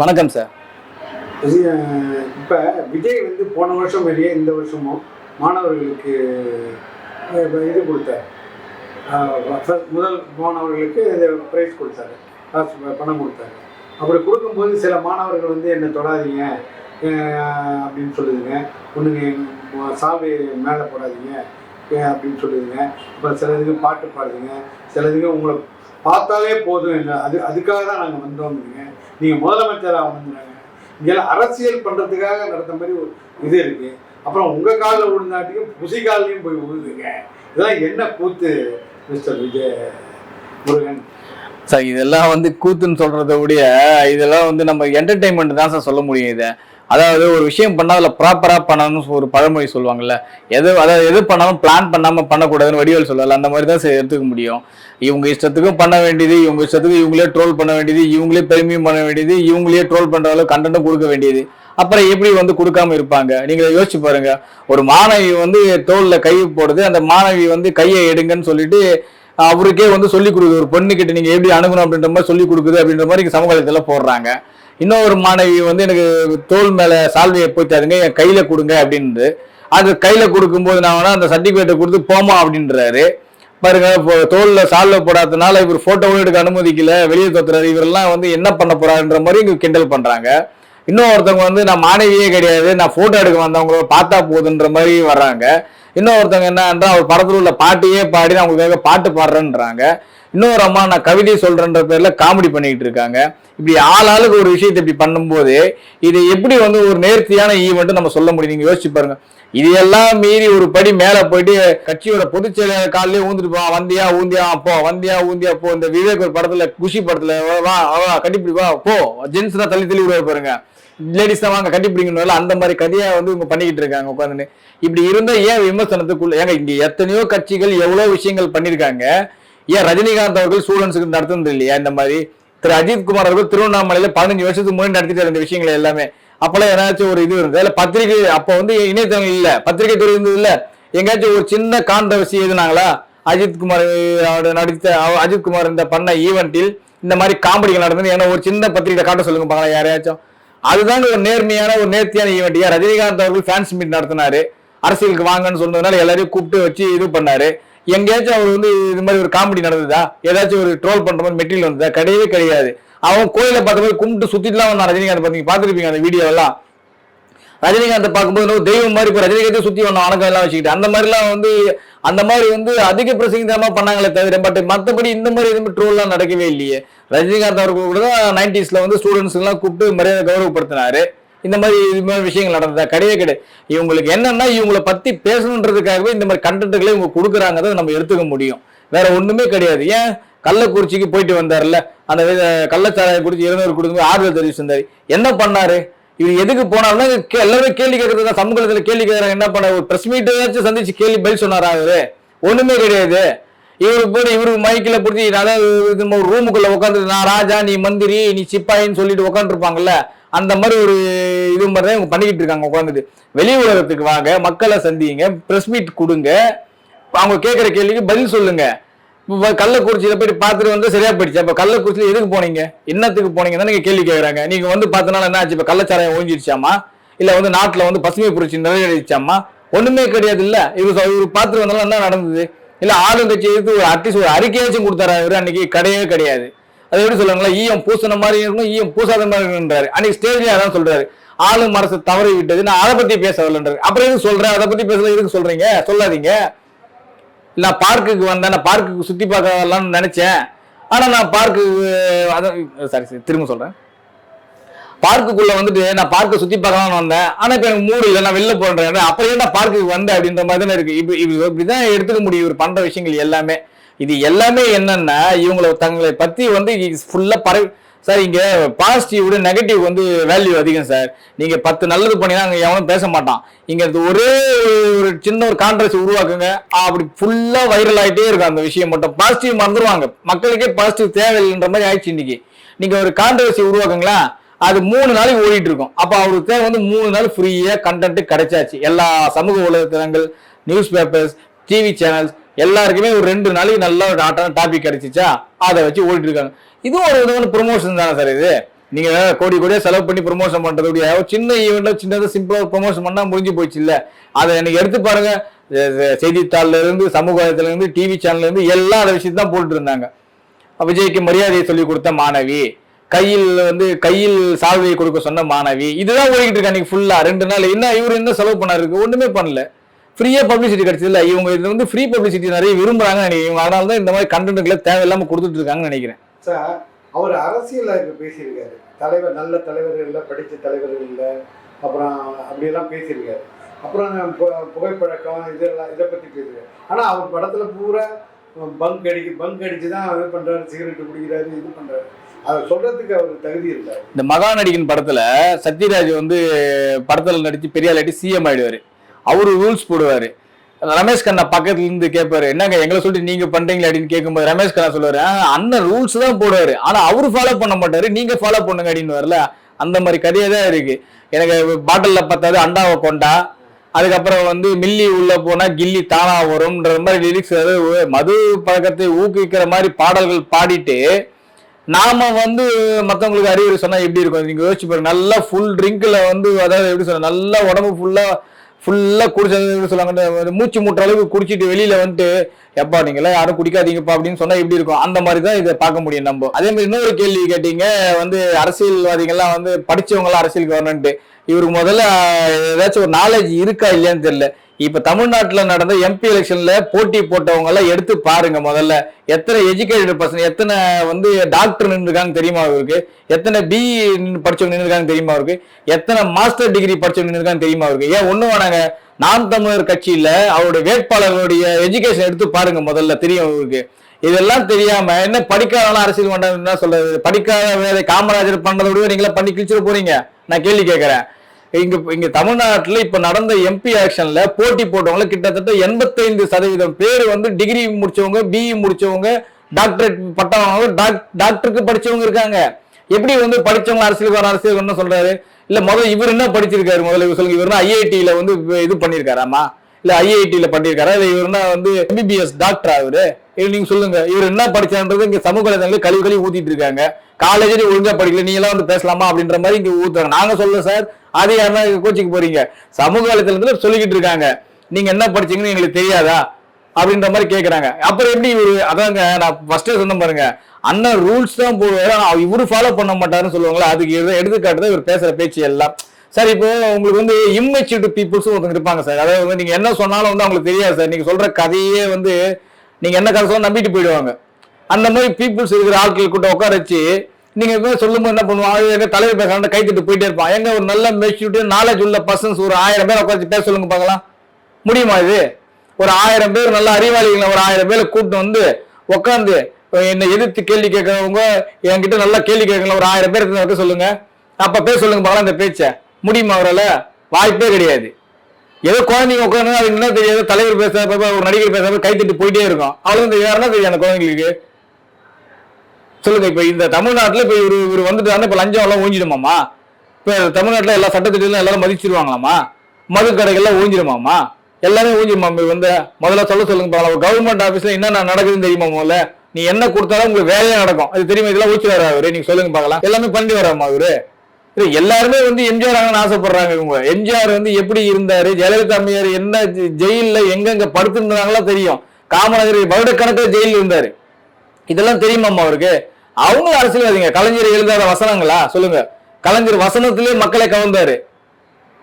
வணக்கம் சார். இப்போ விஜய் வந்து போன வருஷம் வெளியே இந்த வருஷமும் மாணவர்களுக்கு இது கொடுத்தார். முதல் மாணவர்களுக்கு இந்த ப்ரைஸ் கொடுத்தாரு. காசு பணம் கொடுத்தாரு. அப்படி கொடுக்கும்போது சில மாணவர்கள் வந்து என்னை தொடாதீங்க அப்படின்னு சொல்லுதுங்க. ஒன்றுங்க சால்வை மேலே போடாதீங்க அப்படின்னு சொல்லுதுங்க. அப்புறம் சில இதுக்கு பாட்டு பாடுதுங்க. சிலதுக்கு உங்களை பார்த்தாலே போதும் என்ன? அது அதுக்காக தான் நாங்கள் வந்தோம் நீங்கள் முதலமைச்சராக வந்துடுங்க இங்கெல்லாம் அரசியல் பண்ணுறதுக்காக நடத்த மாதிரி ஒரு இது இருக்குது அப்புறம் உங்கள் காலில் விழுந்தாட்டியும் புசி கால்லையும் போய் விழுதுங்க. இதெல்லாம் என்ன கூத்து மிஸ்டர் விஜய் முருகன்? சார் இதெல்லாம் வந்து கூத்துன்னு சொல்கிறத விட இதெல்லாம் வந்து நம்ம என்டர்டைன்மெண்ட் தான் சார் சொல்ல முடியும் இதை. அதாவது ஒரு விஷயம் பண்ணால் அதில் ப்ராப்பராக பண்ணணும்னு ஒரு பழமொழி சொல்லுவாங்கல்ல. எது அதாவது எது பண்ணாலும் பிளான் பண்ணாமல் பண்ணக்கூடாதுன்னு வடிவேல் சொல்லல அந்த மாதிரி தான் சார் எடுத்துக்க முடியும். இவங்க இஷ்டத்துக்கும் பண்ண வேண்டியது இவங்க இஷ்டத்துக்கு இவங்களே ட்ரோல் பண்ண வேண்டியது இவங்களே பெருமையும் பண்ண வேண்டியது இவங்களே ட்ரோல் பண்ணுற அளவு கண்டென்ட்டும் கொடுக்க வேண்டியது. அப்புறம் எப்படி வந்து கொடுக்காம இருப்பாங்க? நீங்க யோசிச்சு பாருங்க. ஒரு மாணவி வந்து தோல்ல கை போடுது அந்த மாணவி வந்து கையை எடுங்கன்னு சொல்லிட்டு அவருக்கே வந்து சொல்லி கொடுக்குது. ஒரு பொண்ணு கிட்ட நீங்க எப்படி அணுகணும் அப்படின்ற மாதிரி சொல்லி கொடுக்குது அப்படின்ற மாதிரி இங்க போடுறாங்க. இன்னொரு மாணவி வந்து எனக்கு தோல் மேலே சால்வையை போய்த்தாருங்க என் கையில் கொடுங்க அப்படின்றது அது கையில் கொடுக்கும்போது நான் வேணா அந்த சர்டிஃபிகேட்டை கொடுத்து போமா அப்படின்றாரு. பாருங்க இப்போ தோல்ல சால்வை போடாததுனால இவர் போட்டோவும் எடுக்க அனுமதிக்கல வெளியே தோத்துறாரு. இவரெல்லாம் வந்து என்ன பண்ண போறாருன்ற மாதிரி இங்க கிண்டல் பண்றாங்க. இன்னும் ஒருத்தவங்க வந்து நான் மாணவியே கிடையாது நான் போட்டோ எடுக்க வந்தவங்கள பார்த்தா போகுதுன்ற மாதிரி வர்றாங்க. இன்னொருத்தவங்க ஒருத்தவங்க என்னன்றா அவர் படத்தில் உள்ள பாட்டையே பாடி நான் உங்களுக்காக பாட்டு பாடுறேன்றாங்க. இன்னொரு அம்மா நான் கவிதை சொல்றேன்ற பேர்ல காமெடி பண்ணிக்கிட்டு இருக்காங்க. இப்படி ஆள் ஆளுக்கு ஒரு விஷயத்தை இப்படி பண்ணும்போது இது எப்படி வந்து ஒரு நேர்த்தியான ஈவெண்ட் நம்ம சொல்ல முடியும்? நீங்க யோசிச்சு பாருங்க. இதையெல்லாம் மீறி ஒரு படி மேல போயிட்டு கட்சியோட பொதுச் செயலாளர் காலையிலே ஊந்துட்டு போவான். வந்தியா ஊந்தியா போ. வந்தியா ஊந்தியா போ. இந்த விவேக் ஒரு படத்துல குஷி படத்துல வா வா கட்டிப்பிடி வா போ. ஜென்ஸ் தான் தள்ளி தள்ளி விடுவாரு பாருங்க. லேடிஸ் தான் வாங்க கட்டிப்பிடிங்கனால அந்த மாதிரி கதையை வந்து இவங்க பண்ணிக்கிட்டு இருக்காங்க உட்காந்துன்னு இப்படி இருந்தா ஏன் விமர்சனத்துக்குள்ள ஏங்க இங்க எத்தனையோ கட்சிகள் எவ்வளவு விஷயங்கள் பண்ணிருக்காங்க. ஏன் ரஜினிகாந்த் அவர்கள் ஸ்டூடெண்ட்ஸுக்கு நடத்துனது இல்லையா? இந்த மாதிரி திரு அஜித் குமார் அவர்கள் திருவண்ணாமலையில பதினஞ்சு வருஷத்துக்கு முன்னாடி நடத்திட்டு இந்த விஷயங்கள் எல்லாமே. அப்பெல்லாம் ஏதாச்சும் ஒரு இது இருந்தது. இல்ல பத்திரிகை அப்போ வந்து இணையதளம் இல்ல. பத்திரிகை துறை இருந்தது இல்ல. எங்கேயாச்சும் ஒரு சின்ன கான்ட்ரவர்சி எழுதினாங்களா அஜித் குமார் நடித்த அஜித்குமார் அஜித் குமார் இந்த பண்ண ஈவெண்ட்டில் இந்த மாதிரி காமெடிகள் நடந்தது. ஏன்னா ஒரு சின்ன பத்திரிகை காட்ட சொல்லுங்க பார்க்கலாம் யாரையாச்சும். அதுதான் ஒரு நேர்மையான ஒரு நேர்த்தியான ஈவெண்ட் ஏன் ரஜினிகாந்த் அவர்கள் ஃபேன்ஸ் மீட் நடத்தினாரு. அரசியலுக்கு வாங்கன்னு சொன்னதுனால எல்லாரையும் கூப்பிட்டு வச்சு இது பண்ணாரு. எங்கேயாச்சும் அவர் வந்து இது மாதிரி ஒரு காமெடி நடந்ததா? ஏதாச்சும் ஒரு ட்ரோல் பண்ற மாதிரி மெட்டீரியல் வந்ததா? கிடையவே கிடையாது. அவன் கோயிலை பார்த்த மாதிரி கும்பிட்டு சுத்திட்டுலாம் வந்தான் ரஜினிகாந்த். பாத்தீங்க பார்த்துருப்பீங்க அந்த வீடியோ எல்லாம். ரஜினிகாந்தை பார்க்கும்போது தெய்வம் மாதிரி இப்போ ரஜினிகாந்தே சுத்தி ஒன்று வணக்கம் எல்லாம் வச்சுக்கிட்டு. அந்த மாதிரிலாம் வந்து அந்த மாதிரி வந்து அதிக பிரசங்கிதமா பண்ணாங்களே தவிர பட் மற்றபடி இந்த மாதிரி எதுவுமே ட்ரோல்லாம் நடக்கவே இல்லையே. ரஜினிகாந்த் அவர்கள் கூட தான் நைன்டிஸ்ல வந்து ஸ்டூடெண்ட்ஸ் எல்லாம் கூப்பிட்டு மரியாதை கௌரவப்படுத்தினாரு. இந்த மாதிரி இது மாதிரி விஷயங்கள் நடந்ததா? கிடையவே கிடையாது. இவங்களுக்கு என்னன்னா இவங்களை பத்தி பேசணுன்றதுக்காகவே இந்த மாதிரி கண்டென்ட்டுகளை இவங்க கொடுக்குறாங்க நம்ம எடுத்துக்க முடியும். வேற ஒண்ணுமே கிடையாது. ஏன்? கள்ளக்குறிச்சிக்கு போயிட்டு வந்தார்ல அந்த கள்ளச்சாராயம் குடிச்சு இருநூறு கொடுத்து ஆறுதல் தெரிவிச்சிருந்தாரு என்ன பண்ணாரு? இவர் எதுக்கு போனாருன்னா கே- எல்லாருமே கேள்வி கேட்கறது சமூகத்துல கேள்வி கேட்கறாங்க. என்ன பண்ண ஒரு பிரஸ் மீட்டதாச்சும் சந்திச்சு கேள்வி பதில் சொன்னாரா அவரு? ஒண்ணுமே கிடையாது. இவரு போய் இவரு மைக்கில் பிடிச்சி அதாவது இது ஒரு ரூமுக்குள்ள உட்காந்துட்டு நான் ராஜா நீ மந்திரி நீ சிப்பாயின்னு சொல்லிட்டு உட்காந்துருப்பாங்கல்ல அந்த மாதிரி ஒரு இது மாதிரி தான் இவங்க பண்ணிக்கிட்டு இருக்காங்க உட்காந்துட்டு வெளி உலகத்துக்கு வாங்க மக்களை சந்திங்க ப்ரெஸ் மீட் கொடுங்க. அவங்க கேட்குற கேள்விக்கு பதில் சொல்லுங்க. இப்போ கள்ளக்குறிச்சியில் போயிட்டு பார்த்துட்டு வந்து சரியா போயிடுச்சு. அப்போ கள்ளக்குறிச்சியில் எதுக்கு போனீங்க? என்னத்துக்கு போனீங்க நீங்கள் கேள்வி கேட்குறாங்க நீங்கள் வந்து பார்த்தனால என்ன ஆச்சு? இப்போ கள்ளச்சாராயம் ஓஞ்சிருச்சாமா இல்லை வந்து நாட்டில் வந்து பசுமை புரட்சி நிறைவேறிச்சாமா? ஒன்றுமே கிடையாது இல்லை. இவர் இவர் பார்த்துட்டு வந்தாலும் என்ன நடந்தது? இல்லை ஆளுங்கட்சி எதிர்த்து ஒரு அட்லீஸ்ட் ஒரு அறிக்கையாச்சும் கொடுத்தாரு இவரு? அன்னைக்கு கிடையவே கிடையாது. அது எப்படி சொல்லுவாங்களா ஈயம் பூசின மாதிரி இருக்கணும் ஈயம் பூசாத மாதிரி இருக்குன்றாரு அன்னைக்கு ஸ்டேஜ்ல அதான் சொல்றாரு. ஆளும் அரசு தவறி விட்டது நான் அதை பத்தி பேச வரலன்றாரு. அப்புறம் எதுக்கு சொல்றேன் அதை பத்தி பேசல எதுக்கு சொல்றீங்க? சொல்லாதீங்க. நான் பார்க்குக்கு வந்தேன் நான் பார்க்குக்கு சுத்தி பார்க்க வரலாம்னு நினைச்சேன். ஆனா நான் பார்க்கு அதான் சாரி சாரி திரும்ப சொல்றேன். பார்க்குக்குள்ள வந்துட்டு நான் பார்க்க சுத்தி பார்க்கலாம்னு வந்தேன். ஆனா இப்ப எனக்கு மூடு இல்லை நான் வெளில போறேன் அப்புறம் ஏன் நான் பார்க்குக்கு வந்தேன் அப்படின்ற மாதிரி தானே இருக்கு. இப்படி இப்படிதான் எடுத்துக்க முடியும் இவர் பண்ற விஷயங்கள் எல்லாமே. இது எல்லாமே என்னன்னா இவங்களை தங்களை பத்தி வந்து ஃபுல்லா பரவி சார் இங்க பாசிட்டிவ் விட நெகட்டிவ் வந்து வேல்யூ அதிகம் சார் நீங்க பத்து நல்லது பண்ணினா அங்க எவனும் பேச மாட்டான். இங்க ஒரே ஒரு சின்ன ஒரு கான்ட்ரஸ் உருவாக்குங்க. அப்படி ஃபுல்லா வைரல் ஆயிட்டே இருக்கும் அந்த விஷயம் மட்டும். பாசிட்டிவ் மறந்துடுவாங்க மக்களுக்கே பாசிட்டிவ் தேவையில்லைன்ற மாதிரி ஆயிடுச்சு இன்னைக்கு. நீங்க ஒரு கான்ட்ரவர்சி உருவாக்குங்களா? அது மூணு நாளைக்கு ஓடிட்டு இருக்கும். அப்ப அவருக்கு தேவை வந்து மூணு நாள் ஃப்ரீயா கண்டென்ட் கிடைச்சாச்சு. எல்லா சமூக வலைதளங்கள் நியூஸ் பேப்பர்ஸ் டிவி சேனல்ஸ் எல்லாருக்குமே ஒரு ரெண்டு நாளைக்கு நல்ல ஒரு டாபிக் கிடைச்சிச்சா அதை வச்சு ஓடிட்டு இருக்காங்க. இதுவும் ஒரு விதமான ப்ரொமோஷன் தானே சார் இது. நீங்க கோடி கோடியா செலவு பண்ணி ப்ரொமோஷன் பண்றதுடைய சின்ன ஈவெண்ட்ல சின்னதாக சிம்பிளா ப்ரொமோஷன் பண்ணா முடிஞ்சு போச்சு இல்ல. அதை எனக்கு எடுத்து பாருங்க. செய்தித்தாள்ல இருந்து சமூகத்துல இருந்து டிவி சேனல்ல இருந்து எல்லா விஷயத்தையும் தான் போட்டு இருந்தாங்க. விஜய்க்கு மரியாதையை சொல்லி கொடுத்த மாணவி கையில் வந்து கையில் சால்வையை கொடுக்க சொன்ன மாணவி இதுதான் ஓடிக்கிட்டு இருக்கா அன்னைக்கு ஃபுல்லா ரெண்டு நாள் என்ன இவர் என்ன செலவு பண்ணாரு? ஒண்ணுமே பண்ணல. ஃப்ரீயா பப்ளிசிட்டி கிடைச்சதுல இவங்க இது வந்து ஃப்ரீ பப்ளிசிட்டி நிறைய விரும்புறாங்க நினைக்கிறேன். இவங்க அதனால தான் இந்த மாதிரி கண்டென்ட்களை தேவையில்லாம கொடுத்துட்டு இருக்காங்கன்னு நினைக்கிறேன். சார் அவர் அரசியல்ல இப்ப பேசியிருக்காரு. தலைவர் நல்ல தலைவர்கள் இல்லை படித்த தலைவர்கள் இல்லை அப்புறம் அப்படியெல்லாம் பேசியிருக்காரு. அப்புறம் புகைப்பழக்கம் இதெல்லாம் இதை பற்றி பேசுகிறார் ஆனால் அவர் படத்துல பூரா பங்க் அடிக்க பங்க் அடிச்சு தான் இது பண்றாரு சிகரெட் குடிக்கிறாரு இது பண்றாரு. அதை சொல்றதுக்கு அவருக்கு தகுதி இருக்காரு இந்த மகாநடிகன் படத்துல சத்யராஜ் வந்து படத்துல நடிச்சு பெரிய ஆளாட்டி சிஎம் ஆயிடுவாரு. அவரு ரூல்ஸ் போடுவாரு. ரமேஷ் கண்ணா பக்கத்துல இருந்து கேட்பாரு என்னங்க எங்களை சொல்லிட்டு நீங்க பண்றீங்களா? அப்படின்னு கேட்கும்போது ரமேஷ் கண்ணா சொல்லுவாரு அண்ணன் ரூல்ஸ் தான் போடுவாரு. ஆனா அவரு ஃபாலோ பண்ண மாட்டாரு நீங்க ஃபாலோ பண்ணுங்க அப்படின்னு வரல அந்த மாதிரி கதையே தான் இருக்கு. எனக்கு பாட்டில்ல பத்தாது அண்டாவை கொண்டா. அதுக்கப்புறம் வந்து மில்லி உள்ள போனா கில்லி தானா வரும்ன்ற மாதிரி லிரிக்ஸ் அதாவது மது பழக்கத்தை ஊக்குவிக்கிற மாதிரி பாடல்கள் பாடிட்டு நாம வந்து மத்தவங்களுக்கு அறிவுரை சொன்னா எப்படி இருக்கும்? நீங்க யோசிச்சு பாருங்க நல்லா ஃபுல் ட்ரிங்க்ல வந்து அதாவது எப்படி சொல்ல நல்லா உடம்பு ஃபுல்லா ஃபுல்லாக குடிச்சதுன்னு எப்படி சொல்லுவாங்க மூச்சு மூட்டுற அளவுக்கு குடிச்சிட்டு வெளியில வந்துட்டு எப்பா நீங்களா யாரும் குடிக்காதீங்கப்பா அப்படின்னு சொன்னா எப்படி இருக்கும்? அந்த மாதிரி தான் இதை பார்க்க முடியும் நம்ம. அதே மாதிரி இன்னொரு கேள்வி கேட்டீங்க வந்து அரசியல்வாதிகள்லாம் வந்து படிச்சவங்க அரசியல் அரசியலுக்கு வரணும்ட்டு இவருக்கு முதல்ல ஏதாச்சும் ஒரு நாலேஜ் இருக்கா இல்லையான்னு தெரியல. இப்ப தமிழ்நாட்டில் நடந்த எம்பி எலெக்ஷன்ல போட்டி போட்டவங்க எல்லாம் எடுத்து பாருங்க முதல்ல. எத்தனை எஜுகேட்டட் பர்சன் எத்தனை வந்து டாக்டர் நின்றுருக்காங்க தெரியுமா அவருக்கு? எத்தனை பிஇ படிச்சவங்க நின்றுருக்காங்க தெரியுமா அவருக்கு? எத்தனை மாஸ்டர் டிகிரி படிச்சவங்க நின்றுருக்காங்க தெரியுமா அவருக்கு? ஏன் ஒண்ணு வேணாங்க. நாம் தமிழர் கட்சியில அவருடைய வேட்பாளர்களுடைய எஜுகேஷன் எடுத்து பாருங்க முதல்ல தெரியும் அவருக்கு. இதெல்லாம் தெரியாம என்ன படிக்காதவங்க அரசியல் வேண்டாம் என்ன சொல்றது? படிக்காத வேலை காமராஜர் பண்றதை விட நீங்களா பண்ணி கிழிச்சிட போறீங்க. நான் கேள்வி கேட்கறேன். இங்க இங்க தமிழ்நாட்டில் இப்ப நடந்த எம்பி ஆக்ஷன்ல போட்டி போட்டவங்கள கிட்டத்தட்ட எண்பத்தைந்து சதவீதம் பேர் வந்து டிகிரி முடிச்சவங்க பிஇ முடிச்சவங்க டாக்டரேட் பட்டம் டாக்டருக்கு படிச்சவங்க இருக்காங்க. எப்படி வந்து படிச்சவங்க அரசியலுக்கு வர அரசியல் என்ன சொல்றாரு? இல்ல முதல்ல இவர் என்ன படிச்சிருக்காரு? முதல்ல இவர் சொல்லுங்க. இவர் ஐஐடியில வந்து இது பண்ணிருக்காராமா? இல்ல ஐஐடியில பண்ணிருக்காரா? இல்ல இவருனா வந்து எம்பிபிஎஸ் டாக்டர் அவரு இது நீங்க சொல்லுங்க. இவர் என்ன படிச்சான்றது இங்க சமூக வலைதளங்கள் கழிவு கழுவி ஊத்திட்டு இருக்காங்க. காலேஜ்ல ஒழுங்கா படிக்கல. நீங்க எல்லாம் வந்து பேசலாமா அப்படின்ற மாதிரி இங்க ஊத்துறாங்க. நாங்க சொல்ல சார் அது யாருன்னா கோச்சிக்கு போறீங்க. சமூக வலைதளத்துல சொல்லிக்கிட்டு இருக்காங்க. நீங்க என்ன படிச்சீங்கன்னு எங்களுக்கு தெரியாதா? அப்படின்ற மாதிரி கேக்குறாங்க. அப்புறம் எப்படி இவரு அதாங்க நான் ஃபர்ஸ்டே சொன்ன பாருங்க. அண்ணன் ரூல்ஸ் தான் போடுவாரு. இவரு ஃபாலோ பண்ண மாட்டாருன்னு சொல்லுவாங்களா அதுக்கு எடுத்துக்காட்டு தான் இவர் பேசுற பேச்சு எல்லாம். சார் இப்போ உங்களுக்கு வந்து இம்மெச்சூர்டு பீப்புள்ஸும் ஒருத்தங்க இருப்பாங்க சார். அதாவது வந்து நீங்க என்ன சொன்னாலும் வந்து அவங்களுக்கு தெரியாது சார். நீங்க சொல்ற கதையே வந்து நீங்க என்ன கதை சொல்ல நம்பிட்டு போயிடுவாங்க. அந்த மாதிரி பீப்புள்ஸ் இருக்கிற ஆட்கள் கூட்ட உட்கார வச்சு நீங்க இப்போ சொல்லும்போது என்ன பண்ணுவாங்க? எங்க தலைவர் பேசுறாங்க கை தட்டு போயிட்டே இருப்பான். எங்க ஒரு நல்ல மெச்சூர்டு நாலேஜ் உள்ள பர்சன்ஸ் ஒரு ஆயிரம் பேர் உட்காந்து பேச சொல்லுங்க பார்க்கலாம். முடியுமா இது? ஒரு ஆயிரம் பேர் நல்ல அறிவாளிகளை ஒரு ஆயிரம் பேரை கூட்டம் வந்து உட்காந்து என்னை எதிர்த்து கேள்வி கேட்கறவங்க என்கிட்ட நல்லா கேள்வி கேட்கல ஒரு ஆயிரம் பேர் வைக்க சொல்லுங்க. அப்ப பேச சொல்லுங்க பார்க்கலாம் இந்த பேச்சை. முடியுமா அவரால்? வாய்ப்பே கிடையாது. ஏதோ குழந்தைங்க உட்காந்து அதுக்கு என்ன தெரியாது? தலைவர் பேசுறப்ப ஒரு நடிகர் பேசுறப்ப கை போயிட்டே இருக்கும். அவ்வளவு யாருன்னா தெரியும் அந்த குழந்தைங்களுக்கு? சொல்லுங்க இப்ப இந்த தமிழ்நாட்டுல இப்ப இவரு இவர் வந்துட்டாருன்னா இப்ப லஞ்சம் எல்லாம் ஊஞ்சிடுமாமா இப்ப தமிழ்நாட்டுல எல்லா சட்டத்திட்டம் எல்லாரும் மதிச்சிருவாங்களாமா மது கடைகள்லாம் ஊஞ்சிடுமாமா எல்லாமே ஊஞ்சிருமா வந்து முதல்ல சொல்ல சொல்லுங்க பார்க்கலாம் கவர்மெண்ட் ஆபீஸ்ல என்னென்ன நடக்குதுன்னு தெரியுமா முதல்ல? நீ என்ன கொடுத்தாலும் உங்களுக்கு வேலையே நடக்கும். அது தெரியுமா? இதெல்லாம் ஊச்சி வர அவரு? நீங்க சொல்லுங்க பார்க்கலாம். எல்லாமே பண்ணி வராமா அவரு? எல்லாருமே வந்து எம்ஜிஆர் ஆகணும்னு ஆசைப்படுறாங்க இவங்க. எம்ஜிஆர் வந்து எப்படி இருந்தாரு ஜெயலலிதா அம்மையார் என்ன ஜெயில ஜெயில்ல எங்கெங்க படுத்திருந்தாங்களோ தெரியும். காமராஜர் வருடக்கணக்கில் ஜெயிலில் இருந்தாரு. இதெல்லாம் தெரியுமாம்மா அவருக்கு? அவங்க அரசியல்வாதிங்க. கலைஞர் எழுதாத வசனங்களா? சொல்லுங்க. கலைஞர் வசனத்திலே மக்களை கவர்ந்தாரு.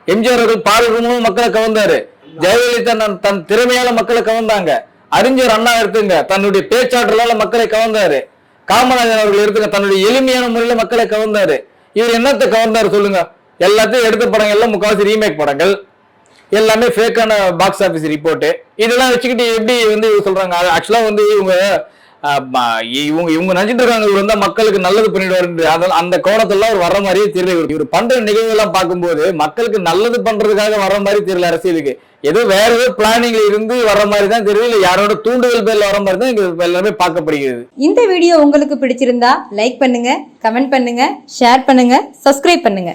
எம்ஜிஆர் அவர்கள் பாடல்களும் மக்களை கவர்ந்தாரு. ஜெயலலிதா தன் தன் திறமையால மக்களை கவர்ந்தாங்க. அறிஞர் அண்ணா எடுத்துங்க. தன்னுடைய பேச்சாற்றலால மக்களை கவர்ந்தாரு. காமராஜர் அவர்கள் எடுத்துங்க. தன்னுடைய எளிமையான முறையில மக்களை கவர்ந்தாரு. இவர் என்னத்தை கவர்னர் சொல்லுங்க? எல்லாத்தையும் எடுத்த படங்கள் எல்லாம் முக்காவாசி ரீமேக் படங்கள். எல்லாமே ஃபேக்கான பாக்ஸ் ஆஃபீஸ் ரிப்போர்ட்டு இதெல்லாம் வச்சுக்கிட்டு எப்படி வந்து இவங்க சொல்றாங்க? ஆக்சுவலாக வந்து இவங்க இவங்க இவங்க நினைச்சிட்டு இருக்காங்க இவர் வந்து மக்களுக்கு நல்லது பண்ணிடுவாரு அதனால அந்த கோணத்துல அவர் வர்ற மாதிரியே தெரியல இவர் இவர் பண்ற நிகழ்வு எல்லாம் பார்க்கும்போது மக்களுக்கு நல்லது பண்றதுக்காக வர்ற மாதிரி தெரியல அரசியலுக்கு. ஏதோ வேற ஏதோ பிளானிங்ல இருந்து வர மாதிரி தான் தெரியல யாரோட தூண்டுதல் பேர்ல வர மாதிரி தான் இங்க எல்லாமே பார்க்கப்படுகிறது. இந்த வீடியோ உங்களுக்கு பிடிச்சிருந்தா லைக் பண்ணுங்க கமெண்ட் பண்ணுங்க ஷேர் பண்ணுங்க சப்ஸ்கிரைப் பண்ணுங்க.